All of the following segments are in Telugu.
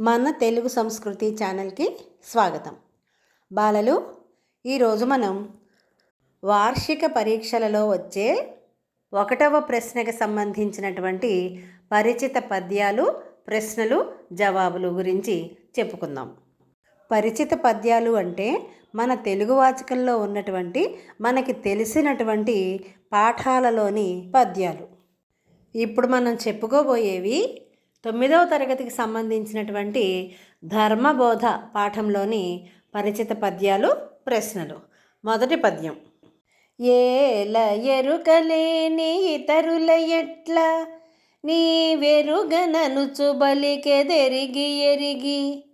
మన తెలుగు సంస్కృతి ఛానల్కి స్వాగతం. బాలలు ఈరోజు మనం వార్షిక పరీక్షలలో వచ్చే ఒకటవ ప్రశ్నకు సంబంధించినటువంటి పరిచిత పద్యాలు ప్రశ్నలు జవాబులు గురించి చెప్పుకుందాం. పరిచిత పద్యాలు అంటే మన తెలుగు వాచకంలో ఉన్నటువంటి మనకి తెలిసినటువంటి పాఠాలలోని పద్యాలు. ఇప్పుడు మనం చెప్పుకోబోయేవి తొమ్మిదవ తరగతికి సంబంధించినటువంటి ధర్మబోధ పాఠంలోని పరిచిత పద్యాలు ప్రశ్నలు. మొదటి పద్యం. ఏల ఎరుకలేని ఇతరుల ఎట్ల? నీ వెరుగననుచు బలికెదెరిగి ఎరిగి?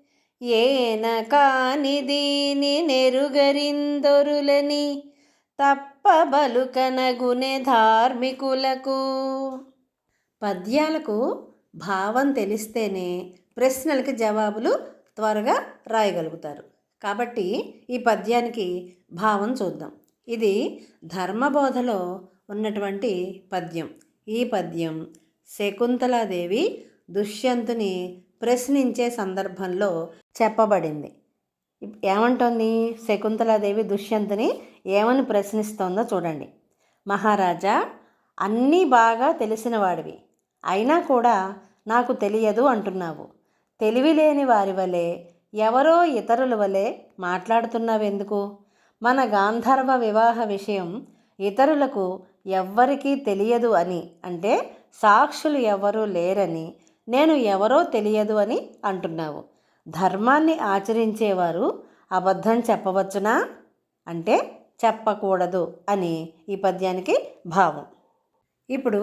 ఏన కాని దీని నెరుగరిందొరులని? బలుకన కనగునే ధార్మికులకు? పద్యాలకు భావం తెలిస్తేనే ప్రశ్నలకి జవాబులు త్వరగా రాయగలుగుతారు. కాబట్టి ఈ పద్యానికి భావం చూద్దాం. ఇది ధర్మబోధలో ఉన్నటువంటి పద్యం. ఈ పద్యం శకుంతలాదేవి దుష్యంతుని ప్రశ్నించే సందర్భంలో చెప్పబడింది. ఏమంటోంది? శకుంతలాదేవి దుష్యంతుని ఏమని ప్రశ్నిస్తోందో చూడండి. మహారాజా అన్నీ బాగా తెలిసిన వాడివి. అయినా కూడా నాకు తెలియదు అంటున్నావు. తెలివి లేని వారి వలె ఎవరో ఇతరుల వలె మాట్లాడుతున్నావెందుకు? మన గాంధర్వ వివాహ విషయం ఇతరులకు ఎవ్వరికీ తెలియదు అని అంటే సాక్షులు ఎవరూ లేరని నేను ఎవరో తెలియదు అని అంటున్నావు. ధర్మాన్ని ఆచరించేవారు అబద్ధం చెప్పవచ్చునా? అంటే చెప్పకూడదు అని ఈ పద్యానికి భావం. ఇప్పుడు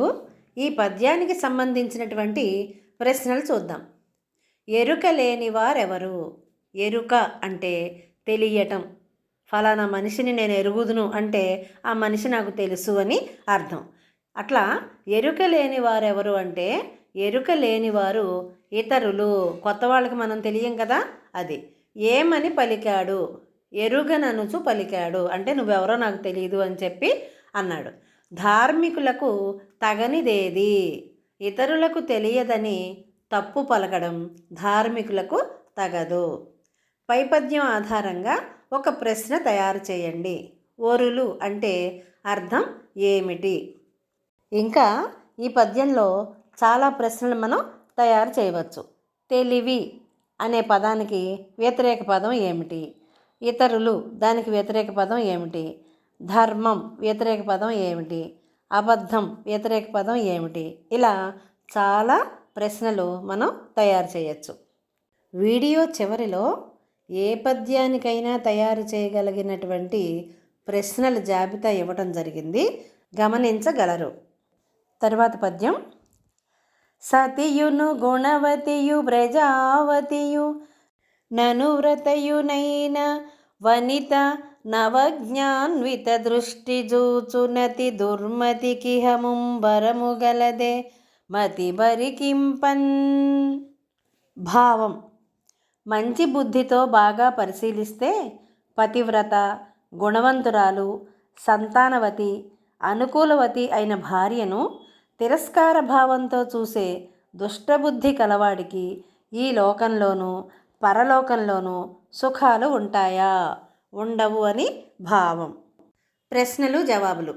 ఈ పద్యానికి సంబంధించినటువంటి ప్రశ్నలు చూద్దాం. ఎరుక లేని వారెవరు? ఎరుక అంటే తెలియటం. ఫలానా మనిషిని నేను ఎరుగుదును అంటే ఆ మనిషి నాకు తెలుసు అని అర్థం. అట్లా ఎరుక లేని వారెవరు అంటే ఎరుక లేనివారు ఇతరులు. కొత్త వాళ్ళకి మనం తెలియం కదా? అది. ఏమని పలికాడు? ఎరుగననుచు పలికాడు. అంటే నువ్వెవరో నాకు తెలియదు అని చెప్పి అన్నాడు. ధార్మికులకు తగనిదేది? ఇతరులకు తెలియదని తప్పు పలకడం ధార్మికులకు తగదు. పైపద్యం ఆధారంగా ఒక ప్రశ్న తయారు చేయండి. ఓరులు అంటే అర్థం ఏమిటి? ఇంకా ఈ పద్యంలో చాలా ప్రశ్నలు మనం తయారు చేయవచ్చు. తెలివి అనే పదానికి వ్యతిరేక పదం ఏమిటి? ఇతరులు దానికి వ్యతిరేక పదం ఏమిటి? ధర్మం వ్యతిరేక పదం ఏమిటి? అబద్ధం వ్యతిరేక పదం ఏమిటి? ఇలా చాలా ప్రశ్నలు మనం తయారు చేయొచ్చు. వీడియో చివరిలో ఏ పద్యానికైనా తయారు చేయగలిగినటువంటి ప్రశ్నల జాబితా ఇవ్వటం జరిగింది. గమనించగలరు. తర్వాత పద్యం. సతియును గుణవతియు ప్రజావతియు ననువ్రతయునైన వనిత నవజ్ఞాన్విత దృష్టి జూచునతి దుర్మతికి హముంబరము గలదే మతి బరికింపన్ భావం. మంచి బుద్ధితో బాగా పరిశీలిస్తే పతివ్రత గుణవంతురాలు సంతానవతి అనుకూలవతి అయిన భార్యను తిరస్కార భావంతో చూసే దుష్టబుద్ధి కలవాడికి ఈ లోకంలోనూ పరలోకంలోనూ సుఖాలు ఉంటాయా? ఉండవు అని భావం. ప్రశ్నలు జవాబులు.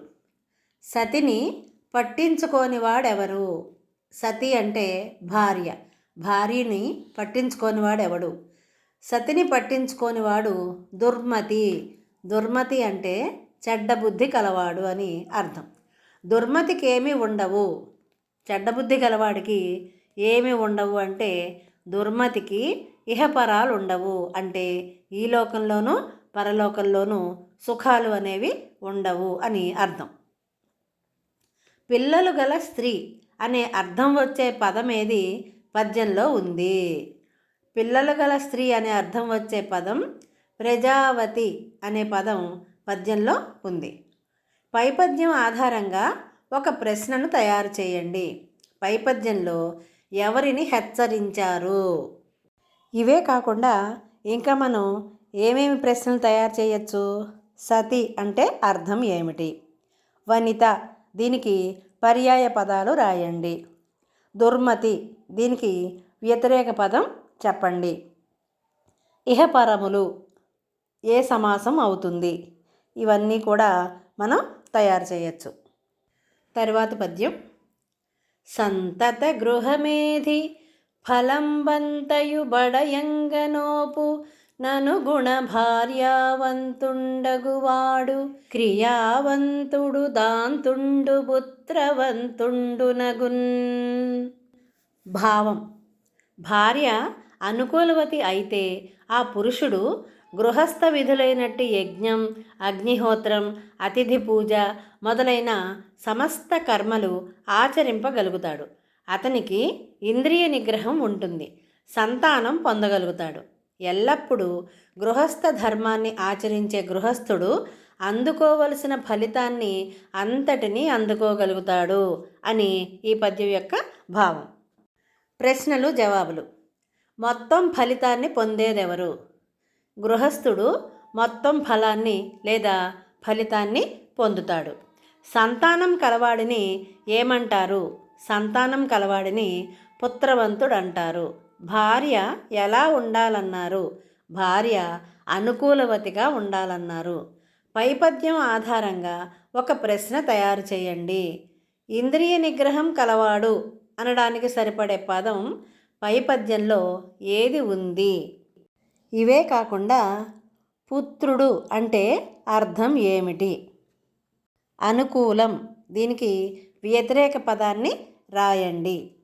సతిని పట్టించుకోని వాడెవరు? సతి అంటే భార్య. భార్యని పట్టించుకోని వాడెవడు? సతిని పట్టించుకోనివాడు దుర్మతి. దుర్మతి అంటే చెడ్డ బుద్ధి కలవాడు అని అర్థం. దుర్మతికి ఏమీ ఉండవు. చెడ్డ బుద్ధి గలవాడికి ఏమి ఉండవు అంటే దుర్మతికి ఇహపరాలు ఉండవు అంటే ఈ లోకంలోనూ పరలోకంలోనూ సుఖాలు అనేవి ఉండవు అని అర్థం. పిల్లలు గల స్త్రీ అనే అర్థం వచ్చే పదం ఏది? పద్యంలో ఉంది. పిల్లలు గల స్త్రీ అనే అర్థం వచ్చే పదం ప్రజావతి అనే పదం పద్యంలో ఉంది. పైపద్యం ఆధారంగా ఒక ప్రశ్నను తయారు చేయండి. పైపద్యంలో ఎవరిని హెచ్చరించారు? ఇవే కాకుండా ఇంకా మనం ఏమేమి ప్రశ్నలు తయారు చేయొచ్చు? సతి అంటే అర్థం ఏమిటి? వనిత దీనికి పర్యాయ పదాలు రాయండి. దుర్మతి దీనికి వ్యతిరేక పదం చెప్పండి. ఇహపరములు ఏ సమాసం అవుతుంది? ఇవన్నీ కూడా మనం తయారు చేయొచ్చు. తరువాత పద్యం. సంతత గృహమేధి ఫలంబంతయు బడయంగనోపు నను గుణభార్యావంతుండగువాడు క్రియావంతుడు దాంతుండు పుత్రవంతుండునగున్ భావం. భార్య అనుకూలవతి అయితే ఆ పురుషుడు గృహస్థ విధులైనట్టు యజ్ఞం అగ్నిహోత్రం అతిథి పూజ మొదలైన సమస్త కర్మలు ఆచరింపగలుగుతాడు. అతనికి ఇంద్రియ నిగ్రహం ఉంటుంది. సంతానం పొందగలుగుతాడు. ఎల్లప్పుడూ గృహస్థ ధర్మాన్ని ఆచరించే గృహస్థుడు అందుకోవలసిన ఫలితాన్ని అంతటినీ అందుకోగలుగుతాడు అని ఈ పద్యం యొక్క భావం. ప్రశ్నలు జవాబులు. మొత్తం ఫలితాన్ని పొందేదెవరు? గృహస్థుడు మొత్తం ఫలాన్ని లేదా ఫలితాన్ని పొందుతాడు. సంతానం కలవాడిని ఏమంటారు? సంతానం కలవాడిని పుత్రవంతుడు అంటారు భార్య ఎలా ఉండాలన్నారు? భార్య అనుకూలవతిగా ఉండాలన్నారు. పైపద్యం ఆధారంగా ఒక ప్రశ్న తయారు చేయండి. ఇంద్రియ నిగ్రహం కలవాడు అనడానికి సరిపడే పదం పైపద్యంలో ఏది ఉంది? ఇవే కాకుండా పుత్రుడు అంటే అర్థం ఏమిటి? అనుకూలం. దీనికి వ్యతిరేక పదాన్ని రాయండి.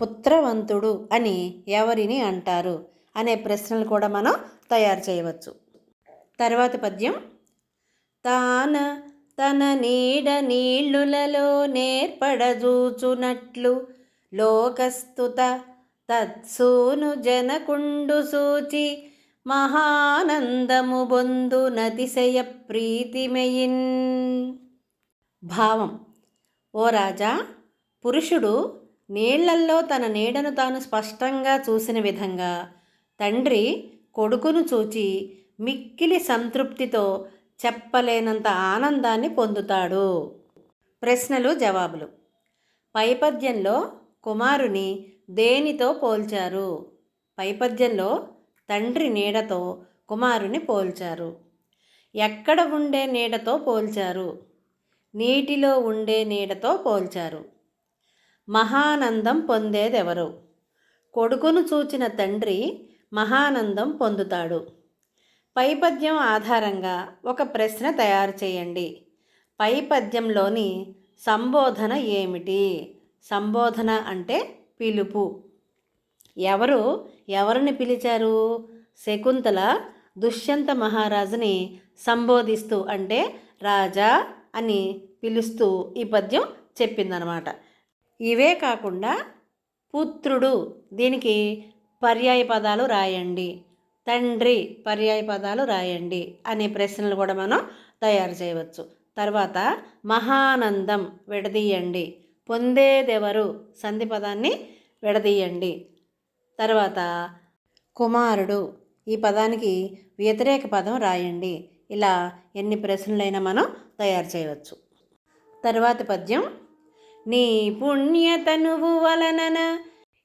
పుత్రవంతుడు అని ఎవరిని అంటారు అనే ప్రశ్నలు కూడా మనం తయారు చేయవచ్చు. తర్వాత పద్యం. తాన తన నీడ నీళ్ళులలో నేర్పడజూచునట్లు లోకస్తుత తత్సూను జనకుండు సూచి మహానందము బొందు నతిశయ ప్రీతిమయిన్. భావం. ఓ రాజా పురుషుడు నీళ్ళల్లో తన నీడను తాను స్పష్టంగా చూసిన విధంగా తండ్రి కొడుకును చూచి మిక్కిలి సంతృప్తితో చెప్పలేనంత ఆనందాన్ని పొందుతాడు. ప్రశ్నలు జవాబులు. పైపద్యంలో కుమారుని దేనితో పోల్చారు? పైపద్యంలో తండ్రి నీడతో కుమారుని పోల్చారు. ఎక్కడ ఉండే నీడతో పోల్చారు? నీటిలో ఉండే నీడతో పోల్చారు. మహానందం పొందేదెవరు? కొడుకును చూచిన తండ్రి మహానందం పొందుతాడు. పైపద్యం ఆధారంగా ఒక ప్రశ్న తయారు చేయండి. పైపద్యంలోని సంబోధన ఏమిటి? సంబోధన అంటే పిలుపు. ఎవరు ఎవరిని పిలిచారు? శకుంతల దుష్యంత మహారాజుని సంబోధిస్తూ అంటే రాజా అని పిలుస్తూ ఈ పద్యం చెప్పిందనమాట. ఇవే కాకుండా పుత్రుడు దీనికి పర్యాయ పదాలు రాయండి. తండ్రి పర్యాయ పదాలు రాయండి అనే ప్రశ్నలు కూడా మనం తయారు చేయవచ్చు. తర్వాత మహానందం విడదీయండి. పొందేదెవరు? సంధి పదాన్ని విడదీయండి. తర్వాత కుమారుడు ఈ పదానికి వ్యతిరేక పదం రాయండి. ఇలా ఎన్ని ప్రశ్నలైనా మనం తయారు చేయవచ్చు. తర్వాత పద్యం నీ పుణ్యతనువు వలనన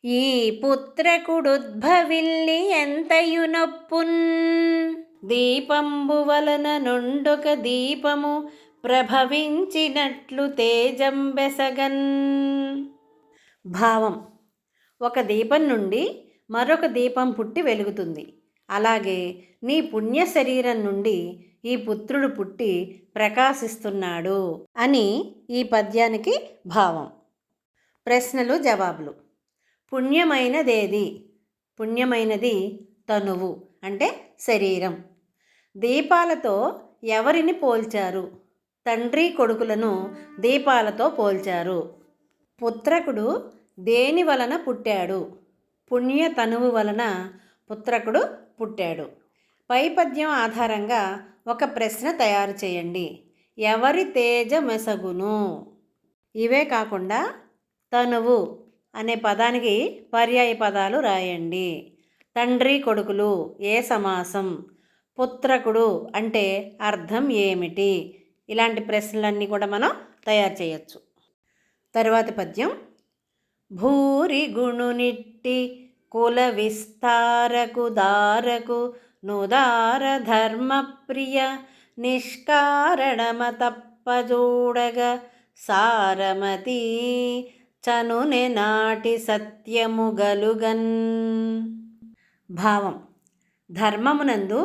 ఈ పుత్రకుడుద్భవిల్లి ఎంతయు నొప్పున్ దీపంబు వలన నుండొక దీపము ప్రభవించినట్లు తేజంబెసగన్. భావం. ఒక దీపం నుండి మరొక దీపం పుట్టి వెలుగుతుంది. అలాగే నీ పుణ్య శరీరం నుండి ఈ పుత్రుడు పుట్టి ప్రకాశిస్తున్నాడు అని ఈ పద్యానికి భావం. ప్రశ్నలు జవాబులు. పుణ్యమైనదేది? పుణ్యమైనది తనువు అంటే శరీరం. దీపాలతో ఎవరిని పోల్చారు? తండ్రి కొడుకులను దీపాలతో పోల్చారు. పుత్రకుడు దేని వలన పుట్టాడు? పుణ్య తనువు వలన పుత్రకుడు పుట్టాడు. పై పద్యం ఆధారంగా ఒక ప్రశ్న తయారు చేయండి. ఎవరి తేజ మెసగును? ఇవే కాకుండా తనువు అనే పదానికి పర్యాయ పదాలు రాయండి. తండ్రి కొడుకులు ఏ సమాసం? పుత్రకుడు అంటే అర్థం ఏమిటి? ఇలాంటి ప్రశ్నలన్నీ కూడా మనం తయారు చేయొచ్చు. తరువాతి పద్యం. భూరి గుణునిట్టి కుల విస్తారకు దారకు నుదార ధర్మప్రియ నిష్కారణమ తప్పజూడగ సారమతి చనుని నాటి సత్యము గలుగన్ భావం ధర్మమునందు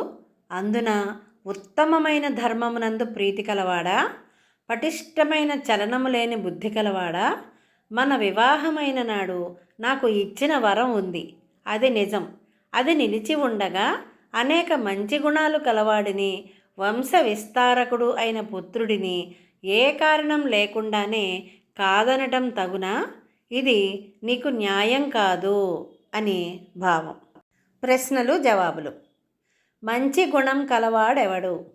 అందున ఉత్తమమైన ధర్మమునందు ప్రీతి కలవాడా పటిష్టమైన చలనము లేని బుద్ధి కలవాడా మన వివాహమైన నాడు నాకు ఇచ్చిన వరం ఉంది అది నిజం అది నిలిచి ఉండగా అనేక మంచి గుణాలు కలవాడిని వంశ విస్తారకుడు అయిన పుత్రుడిని ఏ కారణం లేకుండానే కాదనటం తగునా? ఇది నీకు న్యాయం కాదు అని భావం. ప్రశ్నలు జవాబులు. మంచి గుణం కలవాడెవడు?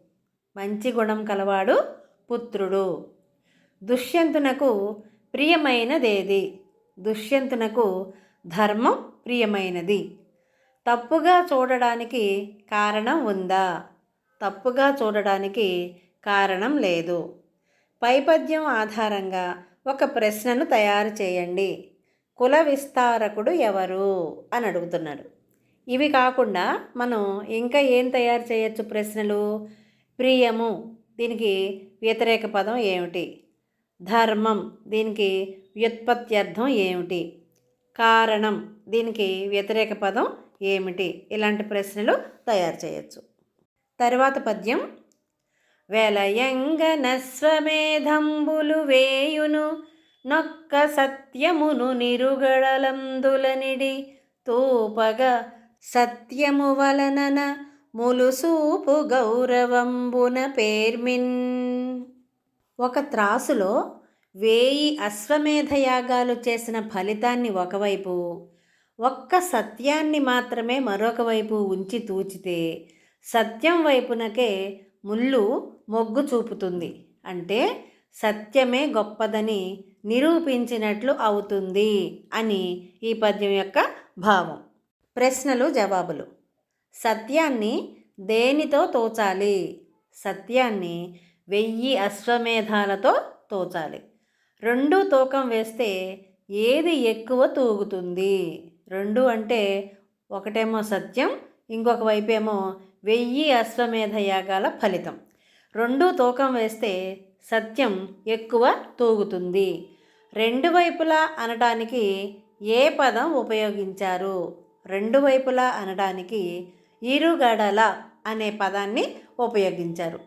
మంచి గుణం కలవాడు పుత్రుడు. దుష్యంతునకు ప్రియమైనదేది? దుష్యంతునకు ధర్మం ప్రియమైనది. తప్పుగా చూడడానికి కారణం ఉందా? తప్పుగా చూడడానికి కారణం లేదు. పైపద్యం ఆధారంగా ఒక ప్రశ్నను తయారు చేయండి. కుల విస్తారకుడు ఎవరు? అని అడుగుతున్నాడు ఇవి కాకుండా మనం ఇంకా ఏం తయారు చేయొచ్చు ప్రశ్నలు? ప్రియము దీనికి వ్యతిరేక పదం ఏమిటి? ధర్మం దీనికి వ్యుత్పత్తి అర్థం ఏమిటి? కారణం దీనికి వ్యతిరేక పదం ఏమిటి? ఇలాంటి ప్రశ్నలు తయారు చేయొచ్చు. తర్వాత పద్యం. వెలయంగనస్వమేధంబులు వేయును నొక్క సత్యమును నిరుగడలందులనిడి తూపగా సత్యము వలనన ములుసూపు గౌరవంబున పేర్మిన్. ఒక త్రాసులో వేయి అశ్వమేధ యాగాలు చేసిన ఫలితాన్ని ఒకవైపు ఒక్క సత్యాన్ని మాత్రమే మరొక వైపు ఉంచి తూచితే సత్యం వైపునకే ముళ్ళు మొగ్గు చూపుతుంది. అంటే సత్యమే గొప్పదని నిరూపించినట్లు అవుతుంది అని ఈ పద్యం యొక్క భావం. ప్రశ్నలు జవాబులు. సత్యాన్ని దేనితో తోచాలి? సత్యాన్ని వెయ్యి అశ్వమేధాలతో తోచాలి. రెండు తూకం వేస్తే ఏది ఎక్కువ తూగుతుంది? రెండు అంటే ఒకటేమో సత్యం ఇంకొక వైపేమో వెయ్యి అశ్వమేధ యాగాల ఫలితం. రెండు తూకం వేస్తే సత్యం ఎక్కువ తూగుతుంది. రెండు వైపులా అనడానికి ఏ పదం ఉపయోగించారు? రెండు వైపులా అనడానికి ఇరుగడల అనే పదాన్ని ఉపయోగించారు.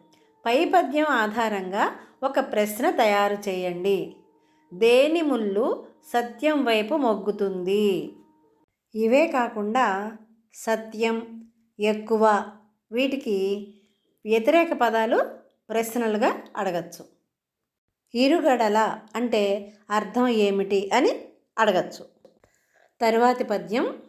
పై పద్యం ఆధారంగా ఒక ప్రశ్న తయారు చేయండి. దేని ముళ్ళు సత్యం వైపు మొగ్గుతుంది? ఇవే కాకుండా సత్యం ఎక్కువ వీటికి వ్యతిరేక పదాలు ప్రశ్నలుగా అడగచ్చు. ఇరుగడల అంటే అర్థం ఏమిటి అని అడగచ్చు. తరువాతి పద్యం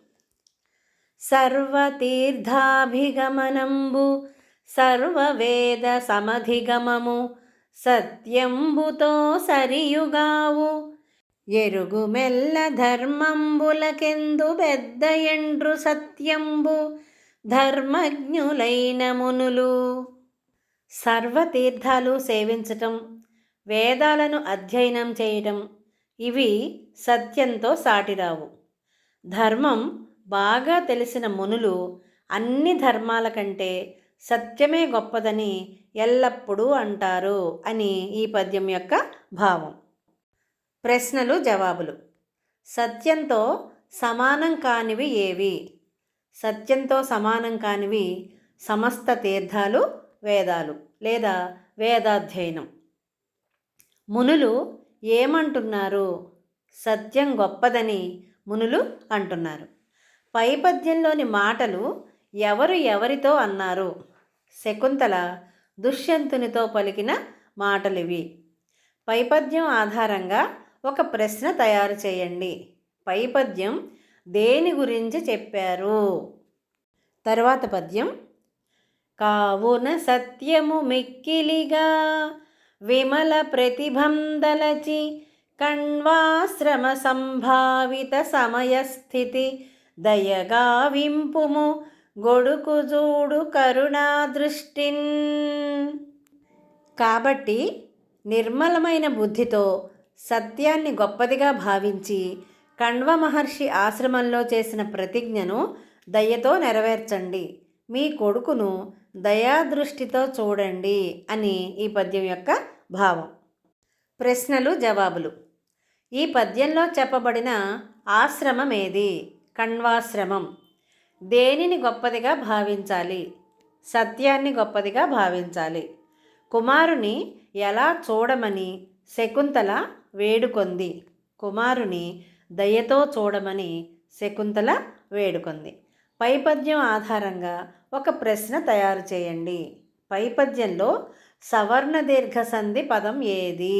సర్వతీర్థాభిగమనంబు సర్వవేద సమధిగమము సత్యంబుతో సరియుగావు ఎరుగు మెల్ల ధర్మంబులకెందు పెద్ద ఎండ్రు సత్యంబు ధర్మజ్ఞులైన మునులు. సర్వతీర్థాలు సేవించటం వేదాలను అధ్యయనం చేయటం ఇవి సత్యంతో సాటిరావు. ధర్మం బాగా తెలిసిన మునులు అన్ని ధర్మాల కంటే సత్యమే గొప్పదని ఎల్లప్పుడూ అంటారు అని ఈ పద్యం యొక్క భావం. ప్రశ్నలు జవాబులు. సత్యంతో సమానం కానివి ఏవి? సత్యంతో సమానం కానివి సమస్త తీర్థాలు వేదాలు లేదా వేదాధ్యయనం. మునులు ఏమంటున్నారు? సత్యం గొప్పదని మునులు అంటున్నారు. పైపద్యంలోని మాటలు ఎవరు ఎవరితో అన్నారు? శకుంతల దుష్యంతునితో పలికిన మాటలివి. పైపద్యం ఆధారంగా ఒక ప్రశ్న తయారు చేయండి. పైపద్యం దేని గురించి చెప్పారు? తర్వాత పద్యం. కావున సత్యము మిక్కిలిగా విమల ప్రతిభందలచి కణ్వాశ్రమ సంభావిత సమయస్థితి దయగావింపుము గొడుకు జూడు కరుణా దృష్టిన్ కాబట్టి నిర్మలమైన బుద్ధితో సత్యాన్ని గొప్పదిగా భావించి కణ్వ మహర్షి ఆశ్రమంలో చేసిన ప్రతిజ్ఞను దయతో నెరవేర్చండి. మీ కొడుకును దయాదృష్టితో చూడండి అని ఈ పద్యం యొక్క భావం. ప్రశ్నలు జవాబులు. ఈ పద్యంలో చెప్పబడిన ఆశ్రమం ఏది కణ్వాశ్రమం దేనిని గొప్పదిగా భావించాలి? సత్యాన్ని గొప్పదిగా భావించాలి. కుమారుని ఎలా చూడమని శకుంతల వేడుకొంది. కుమారుని దయతో చూడమని శకుంతల వేడుకొంది. పైపద్యం ఆధారంగా ఒక ప్రశ్న తయారు చేయండి. పైపద్యంలో సవర్ణ దీర్ఘ సంధి పదం ఏది?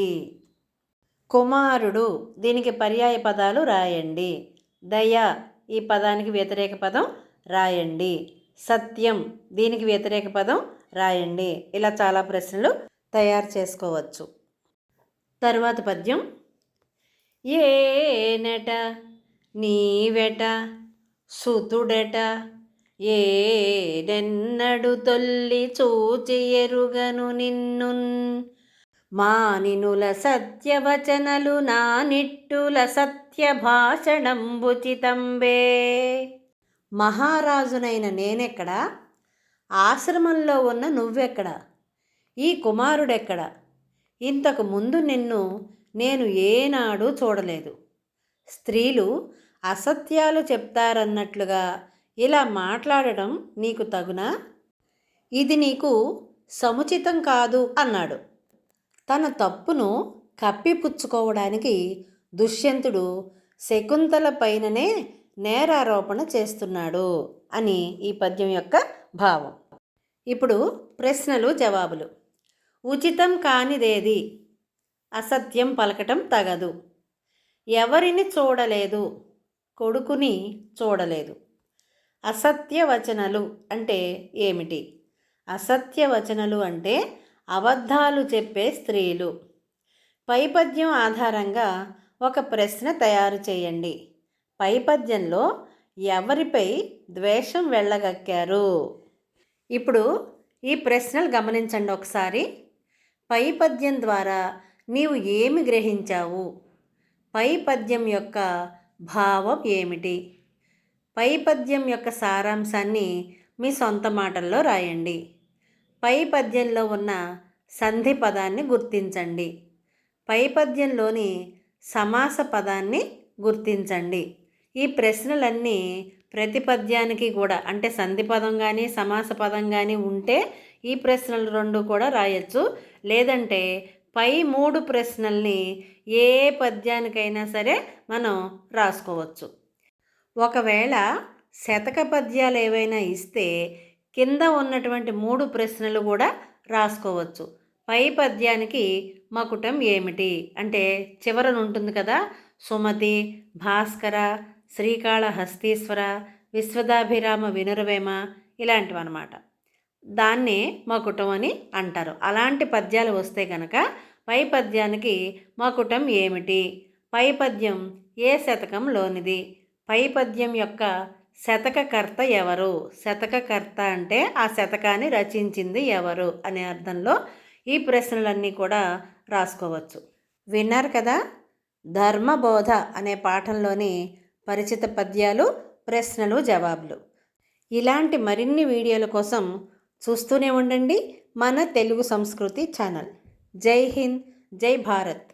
కుమారుడు దీనికి పర్యాయ పదాలు రాయండి. దయ ఈ పదానికి వ్యతిరేక పదం రాయండి. సత్యం దీనికి వ్యతిరేక పదం రాయండి. ఇలా చాలా ప్రశ్నలు తయారు చేసుకోవచ్చు. తరువాత పద్యం. ఏనట నీవెట సుతుడట ఏడెన్నడు తొల్లి చూచి ఎరుగను నిన్నున్. మానినుల సత్యవచనలు నా నిట్టుల సత్య భాషణంబుచితంబే మహారాజునైన నేనెక్కడ? ఆశ్రమంలో ఉన్న నువ్వెక్కడ? ఈ కుమారుడెక్కడ? ఇంతకు ముందు నిన్ను నేను ఏనాడు చూడలేదు. స్త్రీలు అసత్యాలు చెప్తారన్నట్లుగా ఇలా మాట్లాడడం నీకు తగునా? ఇది నీకు సముచితం కాదు అన్నాడు. తన తప్పును కప్పిపుచ్చుకోవడానికి దుష్యంతుడు శకుంతల పైననే నేరారోపణ చేస్తున్నాడు అని ఈ పద్యం యొక్క భావం. ఇప్పుడు ప్రశ్నలు జవాబులు. ఉచితం కానిదేది? అసత్యం పలకటం తగదు. ఎవరిని చూడలేదు? కొడుకుని చూడలేదు. అసత్య వచనలు అంటే ఏమిటి? అసత్య వచనలు అంటే అబద్ధాలు చెప్పే స్త్రీలు. పైపద్యం ఆధారంగా ఒక ప్రశ్న తయారు చేయండి. పైపద్యంలో ఎవరిపై ద్వేషం వెళ్ళగక్కారు? ఇప్పుడు ఈ ప్రశ్నలు గమనించండి ఒకసారి. పై పద్యం ద్వారా నీవు ఏమి గ్రహించావు? పై పద్యం యొక్క భావం ఏమిటి? పై పద్యం యొక్క సారాంశాన్ని మీ సొంత మాటల్లో రాయండి. పై పద్యంలో ఉన్న సంధి పదాన్ని గుర్తించండి. పై పద్యంలోని సమాస పదాన్ని గుర్తించండి. ఈ ప్రశ్నలన్నీ ప్రతి పద్యానికి కూడా అంటే సంధి పదం కానీ సమాస పదం కానీ ఉంటే ఈ ప్రశ్నలు రెండు కూడా రాయొచ్చు. లేదంటే పై మూడు ప్రశ్నల్ని ఏ పద్యానికైనా సరే మనం రాసుకోవచ్చు. ఒకవేళ శతక పద్యాలు ఏవైనా ఇస్తే కింద ఉన్నటువంటి మూడు ప్రశ్నలు కూడా రాసుకోవచ్చు. పై పద్యానికి మకుటం ఏమిటి? అంటే చివరన ఉంటుంది కదా సుమతి భాస్కర శ్రీకాళహస్తీశ్వర విశ్వదాభిరామ వినురవేమ ఇలాంటివన్నమాట. దాన్నే మకుటం అని అంటారు. అలాంటి పద్యాలు వస్తే కనుక పై పద్యానికి మకుటం ఏమిటి? పై పద్యం ఏ శతకంలోనిది? పై పద్యం యొక్క శతకకర్త ఎవరు? శతకకర్త అంటే ఆ శతకాన్ని రచించింది ఎవరు అనే అర్థంలో ఈ ప్రశ్నలన్నీ కూడా రాసుకోవచ్చు. విన్నారు కదా? ధర్మబోధ అనే పాఠంలోని పరిచిత పద్యాలు ప్రశ్నలు జవాబులు. ఇలాంటి మరిన్ని వీడియోల కోసం చూస్తూనే ఉండండి మన తెలుగు సంస్కృతి ఛానల్. జై హింద్ జై భారత్.